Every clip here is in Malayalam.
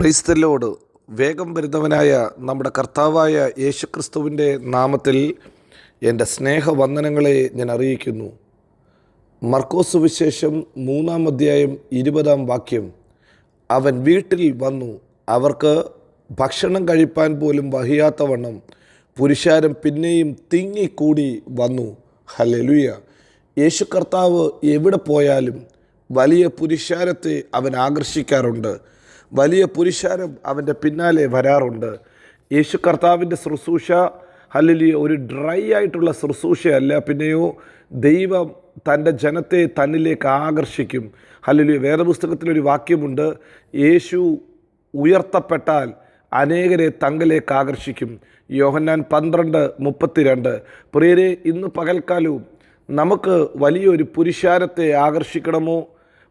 ക്രൈസ്തലോട് വേഗം വരുന്നവനായ നമ്മുടെ കർത്താവായ യേശുക്രിസ്തുവിന്റെ നാമത്തിൽ എന്റെ സ്നേഹവന്ദനങ്ങളെ ഞാൻ അറിയിക്കുന്നു. മർക്കോസ് വിശേഷം മൂന്നാം അധ്യായം ഇരുപതാം വാക്യം. അവൻ വീട്ടിൽ വന്നു. അവർക്ക് ഭക്ഷണം കഴിപ്പാൻ പോലും വഹിയാത്തവണ്ണം പുരുഷാരം പിന്നെയും തിങ്ങിക്കൂടി വന്നു. ഹലലുയ യേശു കർത്താവ് എവിടെ പോയാലും വലിയ പുരുഷാരത്തെ അവൻ ആകർഷിക്കാറുണ്ട്. വലിയ പുരുഷാരം അവന്റെ പിന്നാലെ വരാറുണ്ട്. യേശു കർത്താവിന്റെ ശുശ്രൂഷ അല്ലെങ്കിൽ ഒരു ഡ്രൈ ആയിട്ടുള്ള ശുശ്രൂഷയല്ല പിന്നെയോ ദൈവം തന്റെ ജനത്തെ തന്നിലേക്ക് ആകർഷിക്കും. അല്ലെങ്കിൽ വേദപുസ്തകത്തിലൊരു വാക്യമുണ്ട് യേശു ഉയർത്തപ്പെട്ടാൽ അനേകരെ തങ്കലേക്ക് ആകർഷിക്കും. യോഹന്നാൻ പന്ത്രണ്ട് മുപ്പത്തിരണ്ട്. പ്രിയരെ ഇന്ന് പകൽക്കാലവും നമുക്ക് വലിയൊരു പുരുഷാരത്തെ ആകർഷിക്കണമോ?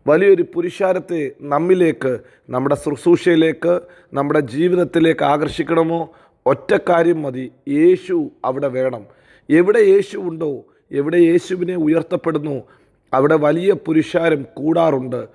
വലിയൊരു പുരുഷാരത്തെ നമ്മിലേക്ക് നമ്മുടെ ശുശ്രൂഷയിലേക്ക് നമ്മുടെ ജീവിതത്തിലേക്ക് ആകർഷിക്കണമോ? ഒറ്റ കാര്യം മതി യേശു അവിടെ വേണം. എവിടെ യേശു ഉണ്ടോ എവിടെ യേശുവിനെ ഉയർത്തപ്പെടുന്നു അവിടെ വലിയ പുരുഷാരം കൂടാറുണ്ട്.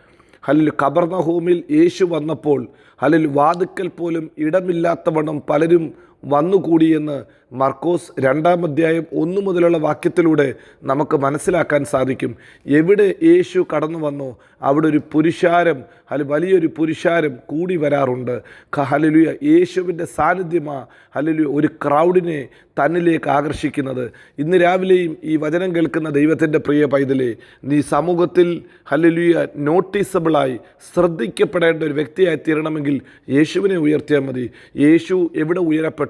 അല്ലെങ്കിൽ കബർണഹൂമിൽ യേശു വന്നപ്പോൾ അല്ലെങ്കിൽ വാതുക്കൽ പോലും ഇടമില്ലാത്തവണ്ണം പലരും വന്നുകൂടിയെന്ന് മർക്കോസ് രണ്ടാം അധ്യായം ഒന്നു മുതലുള്ള വാക്യത്തിലൂടെ നമുക്ക് മനസ്സിലാക്കാൻ സാധിക്കും. എവിടെ യേശു കടന്നു വന്നോ അവിടെ ഒരു പുരുഷാരം അല്ല വലിയൊരു പുരുഷാരം കൂടി വരാറുണ്ട്. ഹലലുയ യേശുവിന്റെ സാന്നിധ്യമാ ഹലലുയ ഒരു ക്രൗഡിനെ തന്നിലേക്ക് ആകർഷിക്കുന്നത്. ഇന്ന് രാവിലെയും ഈ വചനം കേൾക്കുന്ന ദൈവത്തിന്റെ പ്രിയ പൈതലെ നീ സമൂഹത്തിൽ ഹലലുയ നോട്ടീസബിളായി ശ്രദ്ധിക്കപ്പെടേണ്ട ഒരു വ്യക്തിയായി തീരണമെങ്കിൽ യേശുവിനെ ഉയർത്തിയാൽ മതി. യേശു എവിടെ ഉയരപ്പെട്ടോ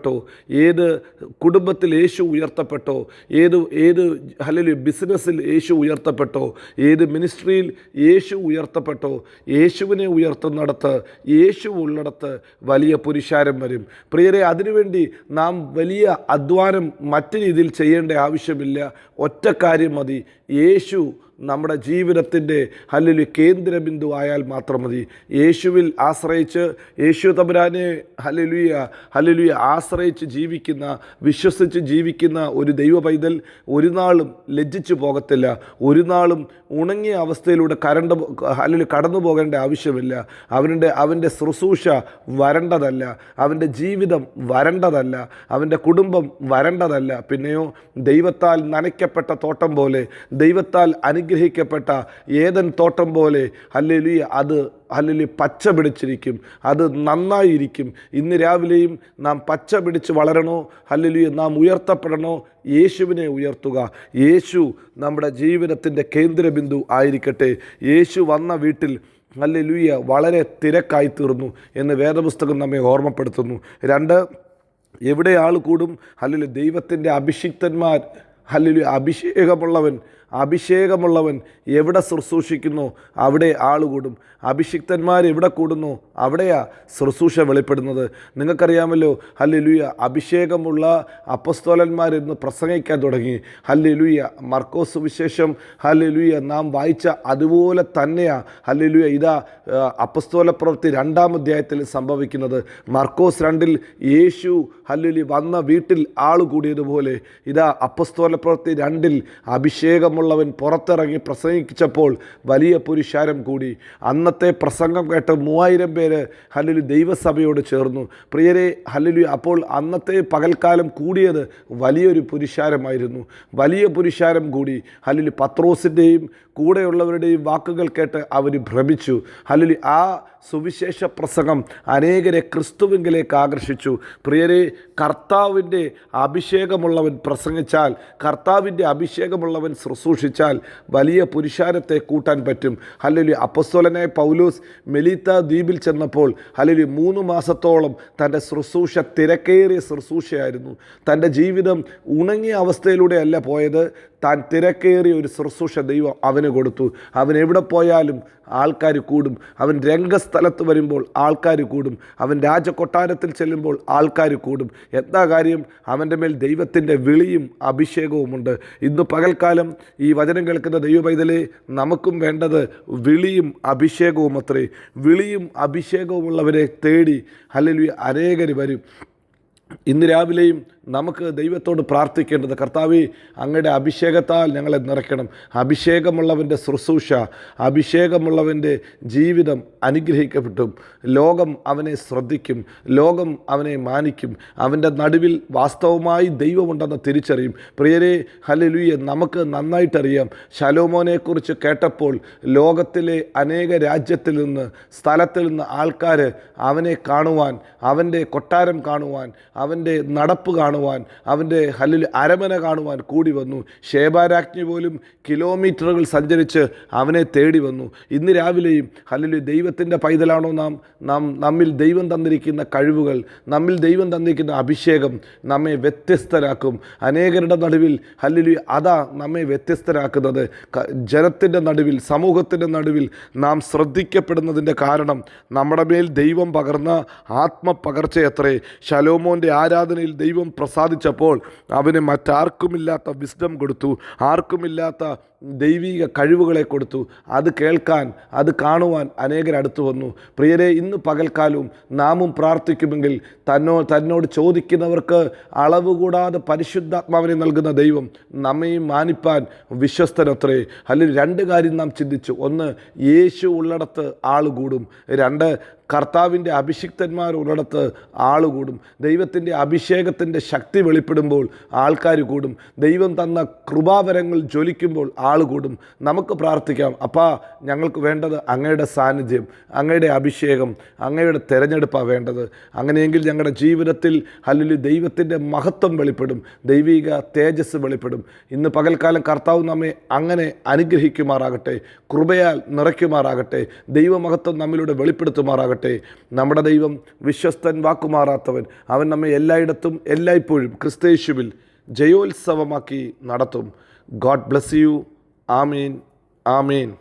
ഏത് കുടുംബത്തിൽ യേശു ഉയർത്തപ്പെട്ടോ? ഏത് ഏത് അല്ലെങ്കിൽ ബിസിനസ്സിൽ യേശു ഉയർത്തപ്പെട്ടോ? ഏത് മിനിസ്ട്രിയിൽ യേശു ഉയർത്തപ്പെട്ടോ? യേശുവിനെ ഉയർത്തുന്നിടത്ത് യേശു ഉള്ളിടത്ത് വലിയ പുരുഷാരം വരും. പ്രിയരെ അതിനുവേണ്ടി നാം വലിയ അധ്വാനം മറ്റു രീതിയിൽ ചെയ്യേണ്ട ആവശ്യമില്ല. ഒറ്റ കാര്യം മതി. യേശു നമ്മുടെ ജീവിതത്തിന്റെ അല്ലെങ്കിൽ കേന്ദ്രബിന്ദു ആയാൽ മാത്രം മതി. യേശുവിൽ ആശ്രയിച്ച് യേശു തമ്പുരാനെ ഹലലുയ ഹലലുയ ആശ്രയിച്ച് ജീവിക്കുന്ന വിശ്വസിച്ച് ജീവിക്കുന്ന ഒരു ദൈവ പൈതൽ ഒരു നാളും ലജ്ജിച്ചു പോകത്തില്ല. ഒരു നാളും ഉണങ്ങിയ അവസ്ഥയിലൂടെ കരണ്ട് അല്ലെങ്കിൽ കടന്നു പോകേണ്ട ആവശ്യമില്ല. അവന്റെ അവന്റെ ശുശ്രൂഷ വരണ്ടതല്ല. അവന്റെ ജീവിതം വരണ്ടതല്ല. അവന്റെ കുടുംബം വരണ്ടതല്ല. പിന്നെയോ ദൈവത്താൽ നനയ്ക്കപ്പെട്ട തോട്ടം പോലെ ദൈവത്താൽ അനുഗ്രഹിക്കപ്പെട്ട ഏതൻ തോട്ടം പോലെ അല്ലെങ്കിൽ അത് അല്ലെങ്കിൽ പച്ച പിടിച്ചിരിക്കും. അത് നന്നായിരിക്കും. ഇന്ന് രാവിലെയും നാം പച്ച പിടിച്ച് വളരണോ അല്ലെങ്കിൽ നാം ഉയർത്തപ്പെടണോ യേശുവിനെ ഉയർത്തുക. യേശു നമ്മുടെ ജീവിതത്തിന്റെ കേന്ദ്രബിന്ദു ആയിരിക്കട്ടെ. യേശു വന്ന വീട്ടിൽ നല്ല ലൂയ വളരെ തിരക്കായി തീർന്നു എന്ന് വേദപുസ്തകം നമ്മെ ഓർമ്മപ്പെടുത്തുന്നു. രണ്ട് എവിടെ ആൾ കൂടും? അല്ലെങ്കിൽ ദൈവത്തിന്റെ അഭിഷിക്തന്മാർ അല്ലെങ്കിൽ അഭിഷേകമുള്ളവൻ അഭിഷേകമുള്ളവൻ എവിടെ ശുശ്രൂഷിക്കുന്നു? അവിടെ ആൾ കൂടും. അഭിഷിക്തന്മാർ എവിടെ കൂടുന്നു? അവിടെയാ ശുശ്രൂഷ വെളിപ്പെടുന്നത്. നിങ്ങൾക്കറിയാമല്ലോ ഹല്ലുയ അഭിഷേകമുള്ള അപ്പസ്തോലന്മാർ ഇന്ന് പ്രസംഗിക്കാൻ തുടങ്ങി. ഹല്ലുയ മർക്കോസ് വിശേഷം ഹല്ലുയ നാം വായിച്ച അതുപോലെ തന്നെയാ ഹല്ലുയ ഇതാ അപ്പസ്തോല പ്രവൃത്തി രണ്ടാം അധ്യായത്തിൽ സംഭവിക്കുന്നത്. മർക്കോസ് രണ്ടിൽ യേശു ഹല്ലുലി വന്ന വീട്ടിൽ ആൾ കൂടിയതുപോലെ ഇതാ അപ്പസ്തോല പ്രവൃത്തി രണ്ടിൽ അഭിഷേകമുള്ളവൻ പുറത്തിറങ്ങി പ്രസംഗിച്ചപ്പോൾ വലിയ പുരുഷാരം കൂടി. അന്നത്തെ പ്രസംഗം കേട്ട് മൂവായിരം പേര് ഹല്ലുലു ദൈവസഭയോട് ചേർന്നു. പ്രിയരെ ഹല്ലുലു അപ്പോൾ അന്നത്തെ പകൽക്കാലം കൂടിയത് വലിയൊരു പുരുഷാരമായിരുന്നു. വലിയ പുരുഷാരം കൂടി. ഹല്ലുലു പത്രോസിന്റെയും കൂടെയുള്ളവരുടെയും വാക്കുകൾ കേട്ട് അവർ ഭ്രമിച്ചു. ഹല്ലുലു ആ സുവിശേഷ പ്രസംഗം അനേകരെ ക്രിസ്തുവിങ്കിലേക്ക് ആകർഷിച്ചു. പ്രിയരെ കർത്താവിന്റെ അഭിഷേകമുള്ളവൻ പ്രസംഗിച്ചാൽ കർത്താവിന്റെ അഭിഷേകമുള്ളവൻ ശുശ്രൂഷിച്ചാൽ വലിയ പുരുഷാരത്തെ കൂട്ടാൻ പറ്റും. അല്ലെങ്കിൽ അപ്പസ്തോലനായ പൗലൂസ് മെലീത്ത ദ്വീപിൽ ചെന്നപ്പോൾ അല്ലെങ്കിൽ മൂന്ന് മാസത്തോളം തന്റെ ശുശ്രൂഷ തിരക്കേറിയ ശുശ്രൂഷയായിരുന്നു. തന്റെ ജീവിതം ഉണങ്ങിയ അവസ്ഥയിലൂടെയല്ല പോയത്. താൻ തിരക്കേറിയ ഒരു ശുശ്രൂഷ ദൈവം അവന് കൊടുത്തു. അവൻ എവിടെ പോയാലും ആൾക്കാർ കൂടും. അവൻ രംഗസ്ഥലത്ത് വരുമ്പോൾ ആൾക്കാർ കൂടും. അവൻ രാജകൊട്ടാരത്തിൽ ചെല്ലുമ്പോൾ ആൾക്കാർ കൂടും. എന്താ കാര്യം? അവന്റെ മേൽ ദൈവത്തിന്റെ വിളിയും അഭിഷേകവുമുണ്ട് ഇന്ന് പകൽക്കാലം ഈ വചനം കേൾക്കുന്ന ദൈവ പൈതലെ നമുക്കും വേണ്ടത് വിളിയും അഭിഷേകവും അത്രേ. വിളിയും അഭിഷേകവുമുള്ളവരെ തേടി അല്ലെങ്കിൽ അനേകർ വരും. ഇന്ന് രാവിലെയും നമുക്ക് ദൈവത്തോട് പ്രാർത്ഥിക്കേണ്ടത് കർത്താവ് അങ്ങയുടെ അഭിഷേകത്താൽ ഞങ്ങളെ നിറയ്ക്കണം. അഭിഷേകമുള്ളവന്റെ ശുശ്രൂഷ അഭിഷേകമുള്ളവന്റെ ജീവിതം അനുഗ്രഹിക്കപ്പെട്ടും. ലോകം അവനെ ശ്രദ്ധിക്കും ലോകം അവനെ മാനിക്കും. അവന്റെ നടുവിൽ വാസ്തവമായി ദൈവമുണ്ടെന്ന് തിരിച്ചറിയും. പ്രിയരെ ഹലലുയെ നമുക്ക് നന്നായിട്ടറിയാം. ശലോമോനെക്കുറിച്ച് കേട്ടപ്പോൾ ലോകത്തിലെ അനേക രാജ്യത്തിൽ നിന്ന് സ്ഥലത്തിൽ നിന്ന് ആൾക്കാർ അവനെ കാണുവാൻ അവന്റെ കൊട്ടാരം കാണുവാൻ അവന്റെ നടപ്പ് കാണുവാൻ അവന്റെ ഹല്ലിൽ അരമന കാണുവാൻ കൂടി വന്നു. ശേബാരാജ്ഞി പോലും കിലോമീറ്ററുകൾ സഞ്ചരിച്ച് അവനെ തേടി വന്നു. ഇന്ന് രാവിലെയും ഹല്ലിൽ ദൈവത്തിന്റെ പൈതലാണോ നാം? നാം നമ്മിൽ ദൈവം തന്നിരിക്കുന്ന കഴിവുകൾ നമ്മിൽ ദൈവം തന്നിരിക്കുന്ന അഭിഷേകം നമ്മെ വ്യത്യസ്തരാക്കും. അനേകരുടെ നടുവിൽ ഹല്ലിലു അതാ നമ്മെ വ്യത്യസ്തരാക്കുന്നത്. ജനത്തിന്റെ നടുവിൽ സമൂഹത്തിന്റെ നടുവിൽ നാം ശ്രദ്ധിക്കപ്പെടുന്നതിന്റെ കാരണം നമ്മുടെ മേൽ ദൈവം പകർന്ന ആത്മപകർച്ചയത്രേ. ശലോമോന്റെ ആരാധനയിൽ ദൈവം പ്രസാദിച്ചപ്പോൾ അവന് മറ്റാർക്കുമില്ലാത്ത വിസ്ഡം കൊടുത്തു ആർക്കുമില്ലാത്ത ദൈവിക കഴിവുകളെ കൊടുത്തു. അത് കേൾക്കാൻ അത് കാണുവാൻ അനേകർ അടുത്തു വന്നു. പ്രിയരെ ഇന്ന് പകൽക്കാലവും നാമും പ്രാർത്ഥിക്കുമെങ്കിൽ തന്നോ തന്നോട് ചോദിക്കുന്നവർക്ക് അളവ് കൂടാതെ പരിശുദ്ധാത്മാവിനെ നൽകുന്ന ദൈവം നമ്മയും മാനിപ്പാൻ വിശ്വസ്തനത്രേ. അല്ലെങ്കിൽ രണ്ട് കാര്യം നാം ചിന്തിച്ചു. ഒന്ന് യേശു ഉള്ളിടത്ത് ആൾ കൂടും രണ്ട് കർത്താവിന്റെ അഭിഷിക്തന്മാർ ഉള്ളിടത്ത് ആൾ കൂടും ദൈവത്തിന്റെ അഭിഷേകത്തിന്റെ ശക്തി വെളിപ്പെടുമ്പോൾ ആൾക്കാർ കൂടും. ദൈവം തന്ന കൃപാവരങ്ങൾ ജ്വലിക്കുമ്പോൾ ആൾ കൂടും. നമുക്ക് പ്രാർത്ഥിക്കാം അപ്പാ ഞങ്ങൾക്ക് വേണ്ടത് അങ്ങയുടെ സാന്നിധ്യം അങ്ങയുടെ അഭിഷേകം അങ്ങയുടെ തിരഞ്ഞെടുപ്പാണ് വേണ്ടത്. അങ്ങനെയെങ്കിൽ ഞങ്ങളുടെ ജീവിതത്തിൽ അല്ലെങ്കിൽ ദൈവത്തിന്റെ മഹത്വം വെളിപ്പെടും ദൈവിക തേജസ് വെളിപ്പെടും. ഇന്ന് പകൽക്കാലം കർത്താവ് നമ്മെ അങ്ങനെ അനുഗ്രഹിക്കുമാറാകട്ടെ കൃപയാൽ നിറയ്ക്കുമാറാകട്ടെ ദൈവമഹത്വം നമ്മിലൂടെ വെളിപ്പെടുത്തുമാറാകട്ടെ. നമ്മുടെ ദൈവം വിശ്വസ്തൻ വാക്കുമാറാത്തവൻ. അവൻ നമ്മെ എല്ലായിടത്തും എല്ലായ്പ്പോഴും ക്രിസ്തേശുവിൽ ജയോത്സവമാക്കി നടത്തും. God bless you. Amin. Amin.